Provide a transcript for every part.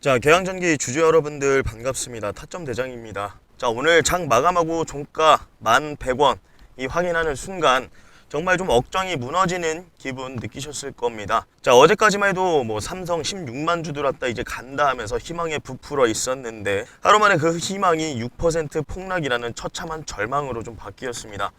자, 개항전기 주주 여러분들 반갑습니다. 타점 대장입니다. 자, 오늘 장 마감하고 종가 1,100원 이 확인하는 순간 정말 좀 억장이 무너지는 기분 느끼셨을 겁니다. 자, 어제까지만 해도 뭐 삼성 16만 주 들었다 이제 간다 하면서 희망에 부풀어 있었는데 하루 만에 그 희망이 6% 폭락이라는 처참한 절망으로 좀 바뀌었습니다.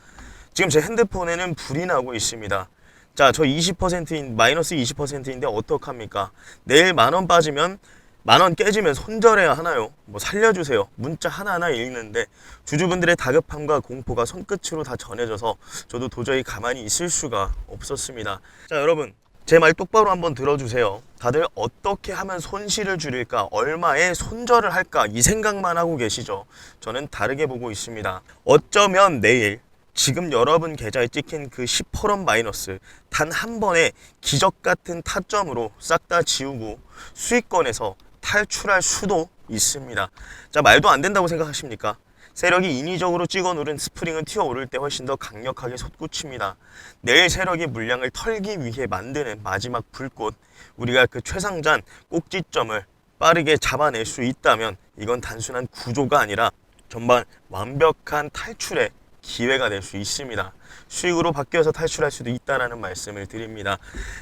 지금 제 핸드폰에는 불이 나고 있습니다. 자, 저 20%인 마이너스 20%인데 어떡합니까? 내일 만원 빠지면 만원 깨지면 손절해야 하나요? 뭐 살려주세요. 문자 하나하나 읽는데 주주분들의 다급함과 공포가 손끝으로 다 전해져서 저도 도저히 가만히 있을 수가 없었습니다. 자, 여러분. 제 말 똑바로 한번 들어주세요. 다들 어떻게 하면 손실을 줄일까, 얼마에 손절을 할까, 이 생각만 하고 계시죠? 저는 다르게 보고 있습니다. 어쩌면 내일 지금 여러분 계좌에 찍힌 그 10% 마이너스 단 한 번의 기적 같은 타점으로 싹 다 지우고 수익권에서 탈출할 수도 있습니다. 자, 말도 안 된다고 생각하십니까? 세력이 인위적으로 찍어 누른 스프링은 튀어 오를 때 훨씬 더 강력하게 솟구칩니다. 내일 세력이 물량을 털기 위해 만드는 마지막 불꽃, 우리가 그 최상잔 꼭지점을 빠르게 잡아낼 수 있다면 이건 단순한 구조가 아니라 정말 완벽한 탈출의 기회가 될 수 있습니다. 수익으로 바뀌어서 탈출할 수도 있다라는 말씀을 드립니다.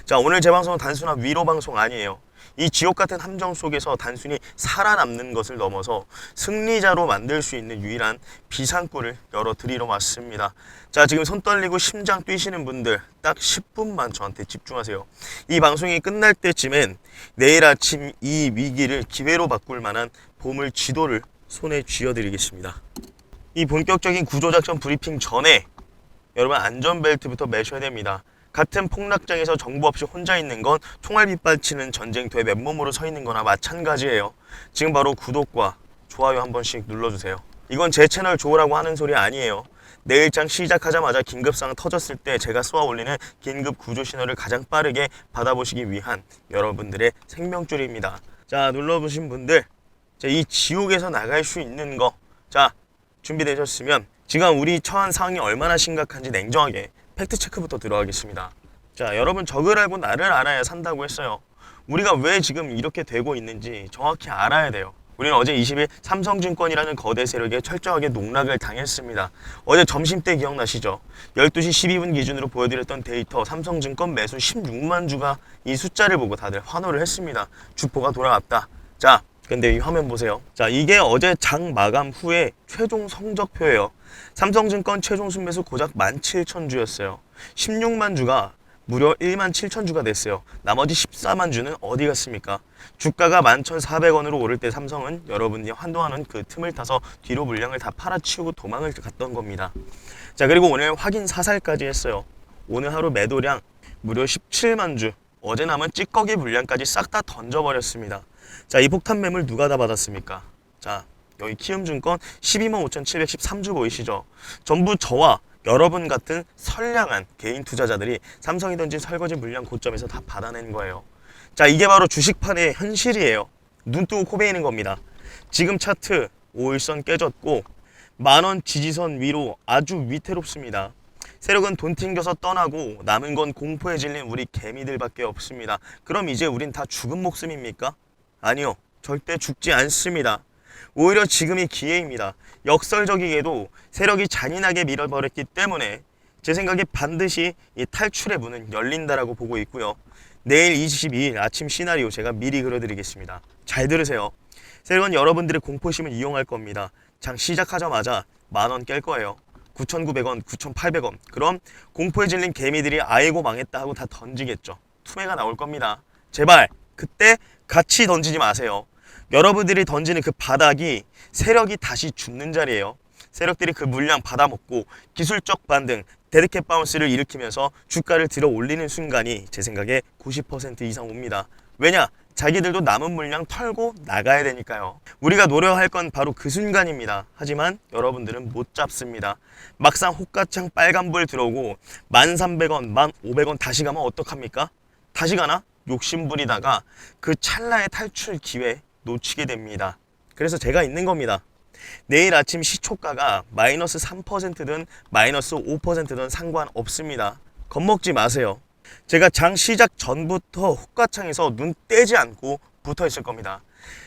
자, 오늘 제 방송은 단순한 위로 방송 아니에요. 이 지옥 같은 함정 속에서 단순히 살아남는 것을 넘어서 승리자로 만들 수 있는 유일한 비상구를 열어드리러 왔습니다. 자, 지금 손 떨리고 심장 뛰시는 분들 딱 10분만 저한테 집중하세요. 이 방송이 끝날 때쯤엔 내일 아침 이 위기를 기회로 바꿀 만한 보물 지도를 손에 쥐어드리겠습니다. 이 본격적인 구조작전 브리핑 전에 여러분 안전벨트부터 매셔야 됩니다. 같은 폭락장에서 정보 없이 혼자 있는 건 총알 빗발치는 전쟁터에 맨몸으로 서 있는 거나 마찬가지예요. 지금 바로 구독과 좋아요 한 번씩 눌러주세요. 이건 제 채널 좋으라고 하는 소리 아니에요. 내일장 시작하자마자 긴급사항 터졌을 때 제가 쏘아 올리는 긴급 구조 신호를 가장 빠르게 받아보시기 위한 여러분들의 생명줄입니다. 자, 눌러보신 분들, 자, 이 지옥에서 나갈 수 있는 거, 자, 준비되셨으면 지금 우리 처한 상황이 얼마나 심각한지 냉정하게 팩트 체크부터 들어가겠습니다. 자, 여러분 적을 알고 나를 알아야 산다고 했어요. 우리가 왜 지금 이렇게 되고 있는지 정확히 알아야 돼요. 우리는 어제 20일 삼성증권이라는 거대 세력에 철저하게 농락을 당했습니다. 어제 점심 때 기억나시죠? 12시 12분 기준으로 보여드렸던 데이터 삼성증권 매수 16만 주가 이 숫자를 보고 다들 환호를 했습니다. 주포가 돌아왔다. 자, 근데 이 화면 보세요. 자, 이게 어제 장 마감 후에 최종 성적표예요. 삼성증권 최종 순매수 고작 17,000주였어요. 16만 주가 무려 1만 7천 주가 됐어요. 나머지 14만 주는 어디 갔습니까? 주가가 11,400원으로 오를 때 삼성은 여러분이 환도하는 그 틈을 타서 뒤로 물량을 다 팔아치우고 도망을 갔던 겁니다. 자, 그리고 오늘 확인 사살까지 했어요. 오늘 하루 매도량 무려 17만 주. 어제 남은 찌꺼기 물량까지 싹 다 던져버렸습니다. 자, 이 폭탄 매물 누가 다 받았습니까? 자, 여기 키움증권 12만 5,713주 보이시죠? 전부 저와 여러분 같은 선량한 개인 투자자들이 삼성이 던진 설거지 물량 고점에서 다 받아낸 거예요. 자, 이게 바로 주식판의 현실이에요. 눈 뜨고 코 베이는 겁니다. 지금 차트 5일선 깨졌고 만원 지지선 위로 아주 위태롭습니다. 세력은 돈 튕겨서 떠나고 남은 건 공포에 질린 우리 개미들밖에 없습니다. 그럼 이제 우린 다 죽은 목숨입니까? 아니요. 절대 죽지 않습니다. 오히려 지금이 기회입니다. 역설적이게도 세력이 잔인하게 밀어버렸기 때문에 제 생각에 반드시 이 탈출의 문은 열린다라고 보고 있고요. 내일 22일 아침 시나리오 제가 미리 그려드리겠습니다. 잘 들으세요. 세력은 여러분들의 공포심을 이용할 겁니다. 장 시작하자마자 만 원 깰 거예요. 9,900원, 9,800원. 그럼 공포에 질린 개미들이 아이고 망했다 하고 다 던지겠죠. 투매가 나올 겁니다. 제발 그때 같이 던지지 마세요. 여러분들이 던지는 그 바닥이 세력이 다시 죽는 자리예요. 세력들이 그 물량 받아먹고 기술적 반등, 데드캣 바운스를 일으키면서 주가를 들어 올리는 순간이 제 생각에 90% 이상 옵니다. 왜냐? 자기들도 남은 물량 털고 나가야 되니까요. 우리가 노려할 건 바로 그 순간입니다. 하지만 여러분들은 못 잡습니다. 막상 호가창 빨간불 들어오고 1,300원, 1,500원 다시 가면 어떡합니까? 다시 가나? 욕심부리다가 그 찰나의 탈출 기회 놓치게 됩니다. 그래서 제가 있는 겁니다. 내일 아침 시초가가 마이너스 3%든 마이너스 5%든 상관없습니다. 겁먹지 마세요. 제가 장 시작 전부터 호가창에서 눈 떼지 않고 붙어 있을 겁니다.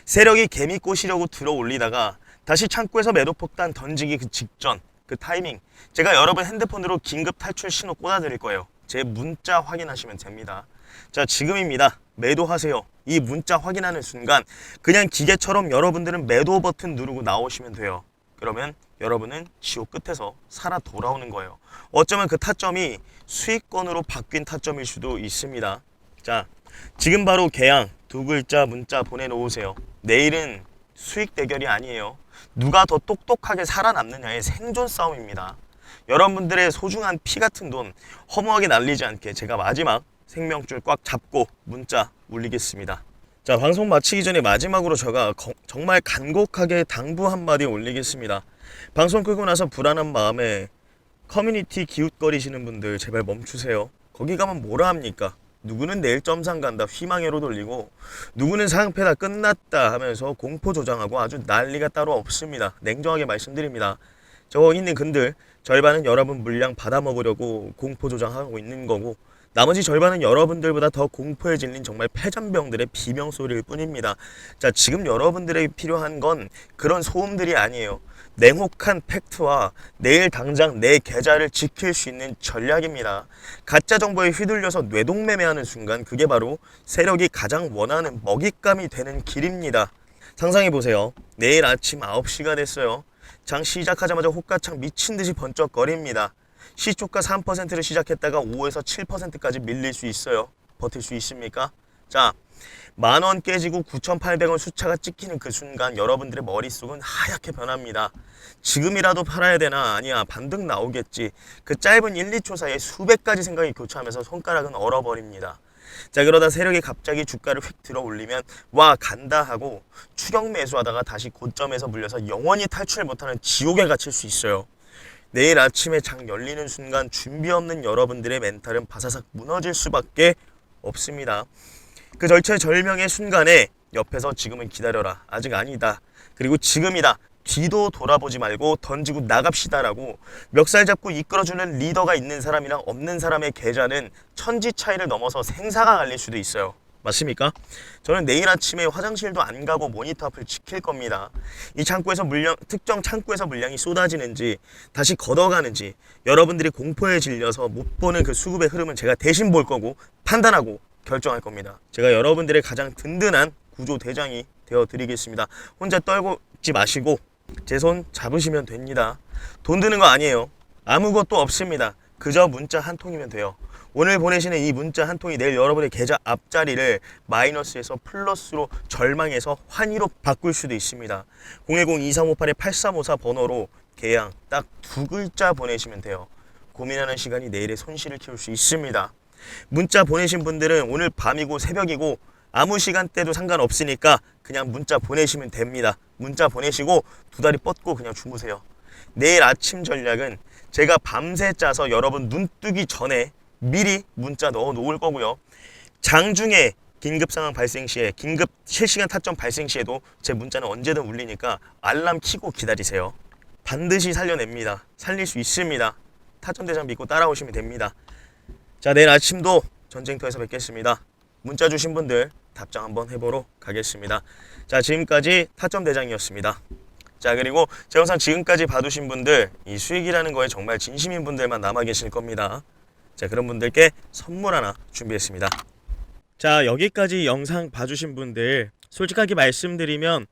세력이 개미 꼬시려고 들어 올리다가 다시 창구에서 매도 폭탄 던지기 그 직전 그 타이밍 제가 여러분 핸드폰으로 긴급 탈출 신호 꽂아 드릴 거예요. 제 문자 확인하시면 됩니다. 자 지금입니다. 매도하세요. 이 문자 확인하는 순간 그냥 기계처럼 여러분들은 매도 버튼 누르고 나오시면 돼요. 그러면 여러분은 지옥 끝에서 살아 돌아오는 거예요. 어쩌면 그 타점이 수익권으로 바뀐 타점일 수도 있습니다. 자, 지금 바로 개양 두 글자 문자 보내놓으세요. 내일은 수익 대결이 아니에요. 누가 더 똑똑하게 살아남느냐의 생존 싸움입니다. 여러분들의 소중한 피 같은 돈 허무하게 날리지 않게 제가 마지막 생명줄 꽉 잡고 문자 올리겠습니다. 자, 방송 마치기 전에 마지막으로 제가 거- 정말 간곡하게 당부 한마디 올리겠습니다. 방송 끄고 나서 불안한 마음에 커뮤니티 기웃거리시는 분들 제발 멈추세요. 거기 가면 뭐라 합니까? 누구는 내일 점상 간다 희망회로 돌리고 누구는 상패다 끝났다 하면서 공포 조장하고 아주 난리가 따로 없습니다. 냉정하게 말씀드립니다. 저 있는 근들 절반은 여러분 물량 받아 먹으려고 공포 조장하고 있는 거고 나머지 절반은 여러분들보다 더 공포에 질린 정말 패잔병들의 비명 소리일 뿐입니다. 자, 지금 여러분들에게 필요한 건 그런 소음들이 아니에요. 냉혹한 팩트와 내일 당장 내 계좌를 지킬 수 있는 전략입니다. 가짜 정보에 휘둘려서 뇌동매매하는 순간 그게 바로 세력이 가장 원하는 먹잇감이 되는 길입니다. 상상해 보세요. 내일 아침 9시가 됐어요. 장 시작하자마자 호가창 미친 듯이 번쩍거립니다. 시초가 3%를 시작했다가 5에서 7%까지 밀릴 수 있어요. 버틸 수 있습니까? 자, 만 원 깨지고 9,800원 숫자가 찍히는 그 순간 여러분들의 머릿속은 하얗게 변합니다. 지금이라도 팔아야 되나? 아니야. 반등 나오겠지. 그 짧은 1, 2초 사이에 수백 가지 생각이 교차하면서 손가락은 얼어버립니다. 자, 그러다 세력이 갑자기 주가를 휙 들어 올리면 와, 간다 하고 추격 매수하다가 다시 고점에서 물려서 영원히 탈출 못하는 지옥에 갇힐 수 있어요. 내일 아침에 장 열리는 순간 준비 없는 여러분들의 멘탈은 바사삭 무너질 수밖에 없습니다. 그 절체절명의 순간에 옆에서 지금은 기다려라. 아직 아니다. 그리고 지금이다. 뒤도 돌아보지 말고 던지고 나갑시다라고 멱살 잡고 이끌어주는 리더가 있는 사람이랑 없는 사람의 계좌는 천지 차이를 넘어서 생사가 갈릴 수도 있어요. 맞습니까? 저는 내일 아침에 화장실도 안 가고 모니터 앞을 지킬 겁니다. 이 창구에서 물량, 특정 창구에서 물량이 쏟아지는지 다시 걷어가는지 여러분들이 공포에 질려서 못 보는 그 수급의 흐름은 제가 대신 볼 거고 판단하고 결정할 겁니다. 제가 여러분들의 가장 든든한 구조 대장이 되어 드리겠습니다. 혼자 떨고 있지 마시고 제 손 잡으시면 됩니다. 돈 드는 거 아니에요. 아무것도 없습니다. 그저 문자 한 통이면 돼요. 오늘 보내시는 이 문자 한 통이 내일 여러분의 계좌 앞자리를 마이너스에서 플러스로 절망해서 환희로 바꿀 수도 있습니다. 010-2358-8354 번호로 계양 딱 두 글자 보내시면 돼요. 고민하는 시간이 내일의 손실을 키울 수 있습니다. 문자 보내신 분들은 오늘 밤이고 새벽이고 아무 시간대도 상관없으니까 그냥 문자 보내시면 됩니다. 문자 보내시고 두 다리 뻗고 그냥 주무세요. 내일 아침 전략은 제가 밤새 짜서 여러분 눈 뜨기 전에 미리 문자 넣어 놓을 거고요. 장중에 긴급 상황 발생 시에 긴급 실시간 타점 발생 시에도 제 문자는 언제든 울리니까 알람 키고 기다리세요. 반드시 살려냅니다. 살릴 수 있습니다. 타점 대장 믿고 따라오시면 됩니다. 자 내일 아침도 전쟁터에서 뵙겠습니다. 문자 주신 분들 답장 한번 해보러 가겠습니다. 자 지금까지 타점 대장이었습니다. 자 그리고 제 영상 지금까지 봐주신 분들 이 수익이라는 거에 정말 진심인 분들만 남아 계실 겁니다. 자 그런 분들께 선물 하나 준비했습니다. 자 여기까지 영상 봐주신 분들 솔직하게 말씀드리면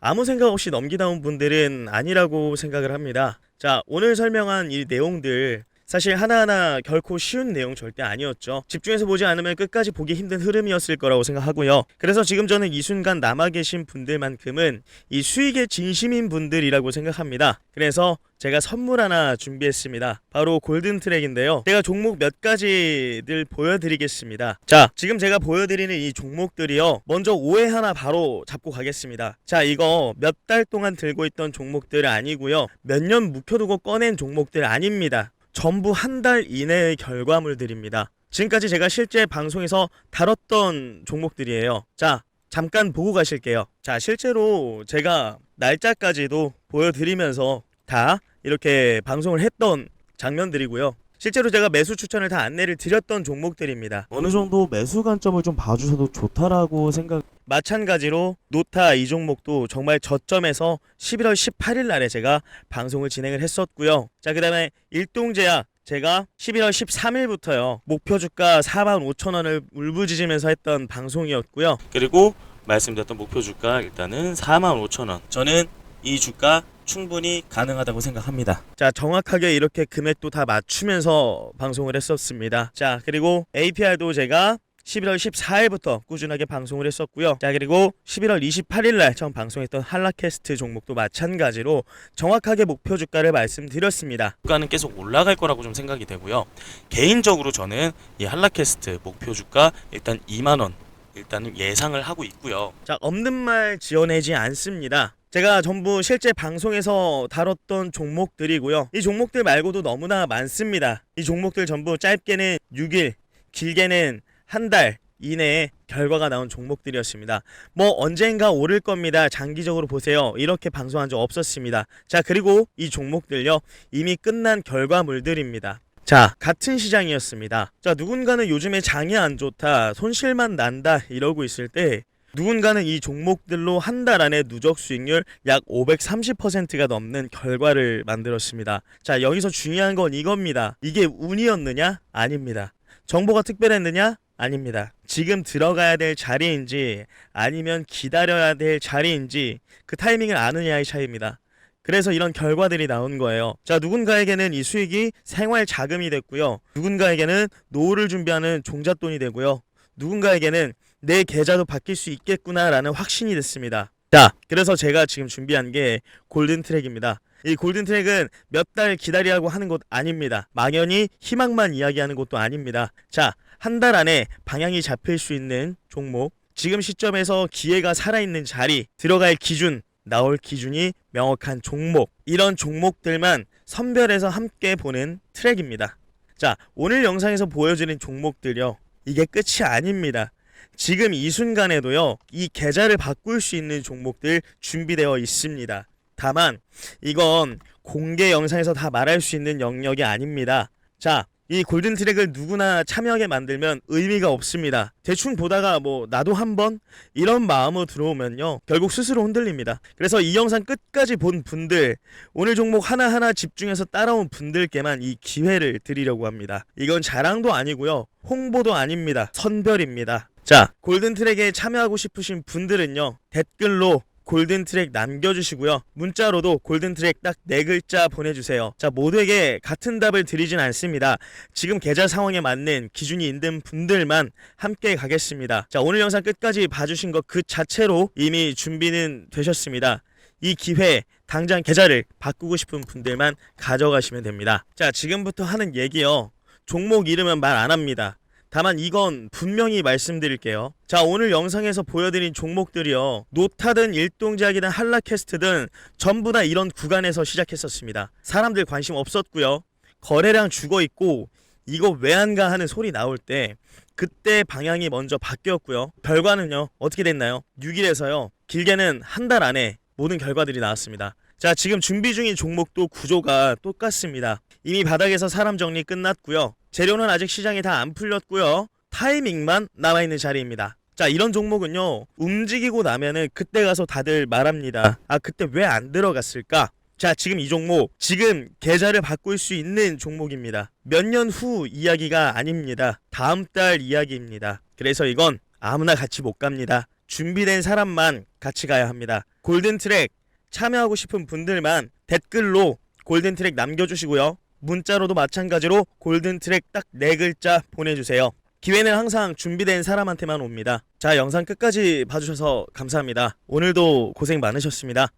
아무 생각 없이 넘기다 온 분들은 아니라고 생각을 합니다. 자 오늘 설명한 이 내용들 사실 하나하나 결코 쉬운 내용 절대 아니었죠. 집중해서 보지 않으면 끝까지 보기 힘든 흐름이었을 거라고 생각하고요. 그래서 지금 저는 이 순간 남아 계신 분들만큼은 이 수익에 진심인 분들이라고 생각합니다. 그래서 제가 선물 하나 준비했습니다. 바로 골든 트랙인데요. 제가 종목 몇 가지들 보여드리겠습니다. 자, 지금 제가 보여드리는 이 종목들이요. 먼저 오해 하나 바로 잡고 가겠습니다. 자, 이거 몇 달 동안 들고 있던 종목들 아니고요. 몇 년 묵혀두고 꺼낸 종목들 아닙니다. 전부 한 달 이내의 결과물들입니다. 지금까지 제가 실제 방송에서 다뤘던 종목들이에요. 자, 잠깐 보고 가실게요. 자, 실제로 제가 날짜까지도 보여드리면서 다 이렇게 방송을 했던 장면들이고요. 실제로 제가 매수 추천을 다 안내를 드렸던 종목들입니다. 어느 정도 매수 관점을 좀 봐주셔도 좋다라고 생각. 마찬가지로 노타 이 종목도 정말 저점에서 11월 18일 날에 제가 방송을 진행을 했었고요. 자, 그다음에 일동제약 제가 11월 13일부터요. 목표 주가 4만 5천 원을 울부짖으면서 했던 방송이었고요. 그리고 말씀드렸던 목표 주가 일단은 45,000원. 저는 이 주가 충분히 가능하다고 생각합니다. 자, 정확하게 이렇게 금액도 다 맞추면서 방송을 했었습니다. 자, 그리고 APR도 제가 11월 14일부터 꾸준하게 방송을 했었고요. 자, 그리고 11월 28일 날 처음 방송했던 한라캐스트 종목도 마찬가지로 정확하게 목표 주가를 말씀드렸습니다. 주가는 계속 올라갈 거라고 좀 생각이 되고요. 개인적으로 저는 이 한라캐스트 목표 주가 일단 2만 원 일단은 예상을 하고 있고요. 자, 없는 말 지어내지 않습니다. 제가 전부 실제 방송에서 다뤘던 종목들이고요. 이 종목들 말고도 너무나 많습니다. 이 종목들 전부 짧게는 6일, 길게는 한 달 이내에 결과가 나온 종목들이었습니다. 뭐 언젠가 오를 겁니다. 장기적으로 보세요. 이렇게 방송한 적 없었습니다. 자, 그리고 이 종목들요. 이미 끝난 결과물들입니다. 자, 같은 시장이었습니다. 자, 누군가는 요즘에 장이 안 좋다, 손실만 난다 이러고 있을 때 누군가는 이 종목들로 한 달 안에 누적 수익률 약 530%가 넘는 결과를 만들었습니다. 자, 여기서 중요한 건 이겁니다. 이게 운이었느냐? 아닙니다. 정보가 특별했느냐? 아닙니다. 지금 들어가야 될 자리인지 아니면 기다려야 될 자리인지 그 타이밍을 아느냐의 차이입니다. 그래서 이런 결과들이 나온 거예요. 자, 누군가에게는 이 수익이 생활 자금이 됐고요. 누군가에게는 노후를 준비하는 종잣돈이 되고요. 누군가에게는 내 계좌도 바뀔 수 있겠구나라는 확신이 됐습니다. 자, 그래서 제가 지금 준비한 게 골든 트랙입니다. 이 골든 트랙은 몇 달 기다리라고 하는 곳 아닙니다. 막연히 희망만 이야기하는 곳도 아닙니다. 자, 한 달 안에 방향이 잡힐 수 있는 종목, 지금 시점에서 기회가 살아있는 자리, 들어갈 기준, 나올 기준이 명확한 종목, 이런 종목들만 선별해서 함께 보는 트랙입니다. 자, 오늘 영상에서 보여드린 종목들요. 이게 끝이 아닙니다. 지금 이 순간에도요, 이 계좌를 바꿀 수 있는 종목들 준비되어 있습니다. 다만, 이건 공개 영상에서 다 말할 수 있는 영역이 아닙니다. 자, 이 골든 트랙을 누구나 참여하게 만들면 의미가 없습니다. 대충 보다가 뭐 나도 한번 이런 마음으로 들어오면요 결국 스스로 흔들립니다. 그래서 이 영상 끝까지 본 분들 오늘 종목 하나하나 집중해서 따라온 분들께만 이 기회를 드리려고 합니다. 이건 자랑도 아니고요 홍보도 아닙니다. 선별입니다. 자 골든 트랙에 참여하고 싶으신 분들은요 댓글로 골든 트랙 남겨주시고요. 문자로도 골든 트랙 딱 네 글자 보내주세요. 자, 모두에게 같은 답을 드리진 않습니다. 지금 계좌 상황에 맞는 기준이 있는 분들만 함께 가겠습니다. 자, 오늘 영상 끝까지 봐주신 것 그 자체로 이미 준비는 되셨습니다. 이 기회 당장 계좌를 바꾸고 싶은 분들만 가져가시면 됩니다. 자, 지금부터 하는 얘기요. 종목 이름은 말 안 합니다. 다만 이건 분명히 말씀드릴게요. 자, 오늘 영상에서 보여드린 종목들이요. 노타든 일동작이든 한라캐스트든 전부 다 이런 구간에서 시작했었습니다. 사람들 관심 없었고요. 거래량 죽어 있고 이거 왜 안가 하는 소리 나올 때 그때 방향이 먼저 바뀌었고요. 결과는요. 어떻게 됐나요? 6일에서요. 길게는 한 달 안에 모든 결과들이 나왔습니다. 자, 지금 준비 중인 종목도 구조가 똑같습니다. 이미 바닥에서 사람 정리 끝났고요. 재료는 아직 시장이 다 안 풀렸고요. 타이밍만 남아있는 자리입니다. 자, 이런 종목은요, 움직이고 나면은 그때 가서 다들 말합니다. 아, 그때 왜 안 들어갔을까? 자, 지금 이 종목, 지금 계좌를 바꿀 수 있는 종목입니다. 몇 년 후 이야기가 아닙니다. 다음 달 이야기입니다. 그래서 이건 아무나 같이 못 갑니다. 준비된 사람만 같이 가야 합니다. 골든 트랙 참여하고 싶은 분들만 댓글로 골든 트랙 남겨주시고요. 문자로도 마찬가지로 골든 트랙 딱 네 글자 보내주세요. 기회는 항상 준비된 사람한테만 옵니다. 자, 영상 끝까지 봐주셔서 감사합니다. 오늘도 고생 많으셨습니다.